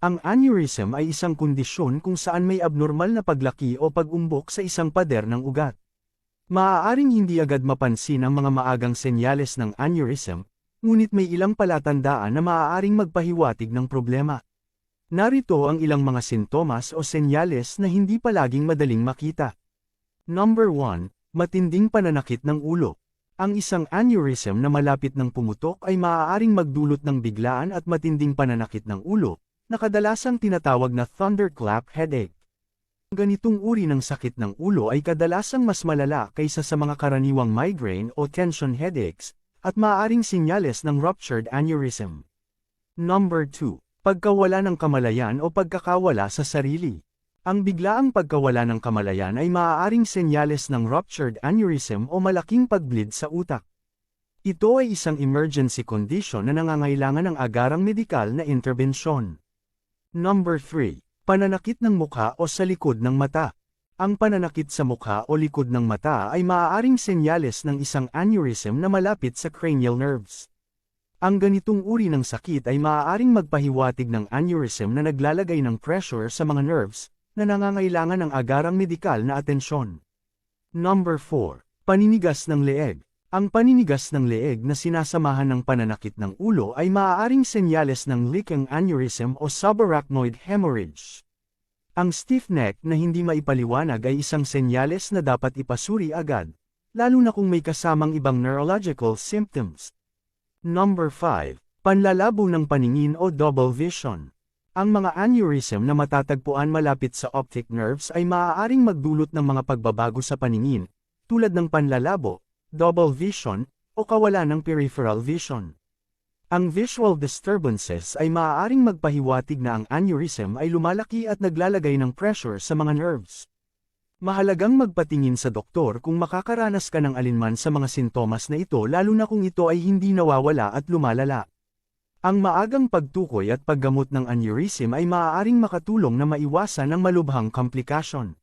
Ang aneurysm ay isang kondisyon kung saan may abnormal na paglaki o pag-umbok sa isang pader ng ugat. Maaaring hindi agad mapansin ang mga maagang senyales ng aneurysm, ngunit may ilang palatandaan na maaaring magpahiwatig ng problema. Narito ang ilang mga sintomas o senyales na hindi palaging madaling makita. Number 1, matinding pananakit ng ulo. Ang isang aneurysm na malapit ng pumutok ay maaaring magdulot ng biglaan at matinding pananakit ng ulo, na kadalasang tinatawag na thunderclap headache. Ganitong uri ng sakit ng ulo ay kadalasang mas malala kaysa sa mga karaniwang migraine o tension headaches, at maaaring sinyales ng ruptured aneurysm. Number 2. Pagkawala ng kamalayan o pagkakawala sa sarili. Ang biglaang pagkawala ng kamalayan ay maaaring senyales ng ruptured aneurysm o malaking pagbleed sa utak. Ito ay isang emergency condition na nangangailangan ng agarang medikal na interbensyon. Number 3. Pananakit ng mukha o sa likod ng mata. Ang pananakit sa mukha o likod ng mata ay maaaring senyales ng isang aneurysm na malapit sa cranial nerves. Ang ganitong uri ng sakit ay maaaring magpahiwatig ng aneurysm na naglalagay ng pressure sa mga nerves, na nangangailangan ng agarang medikal na atensyon. Number 4. Paninigas ng leeg. Ang paninigas ng leeg na sinasamahan ng pananakit ng ulo ay maaaring senyales ng leaking aneurysm o subarachnoid hemorrhage. Ang stiff neck na hindi maipaliwanag ay isang senyales na dapat ipasuri agad, lalo na kung may kasamang ibang neurological symptoms. Number 5. Panlalabo ng paningin o double vision. Ang mga aneurysm na matatagpuan malapit sa optic nerves ay maaaring magdulot ng mga pagbabago sa paningin, tulad ng panlalabo, double vision, o kawalan ng peripheral vision. Ang visual disturbances ay maaaring magpahiwatig na ang aneurysm ay lumalaki at naglalagay ng pressure sa mga nerves. Mahalagang magpatingin sa doktor kung makakaranas ka ng alinman sa mga sintomas na ito lalo na kung ito ay hindi nawawala at lumalala. Ang maagang pagtukoy at paggamot ng aneurysm ay maaaring makatulong na maiwasan ang malubhang komplikasyon.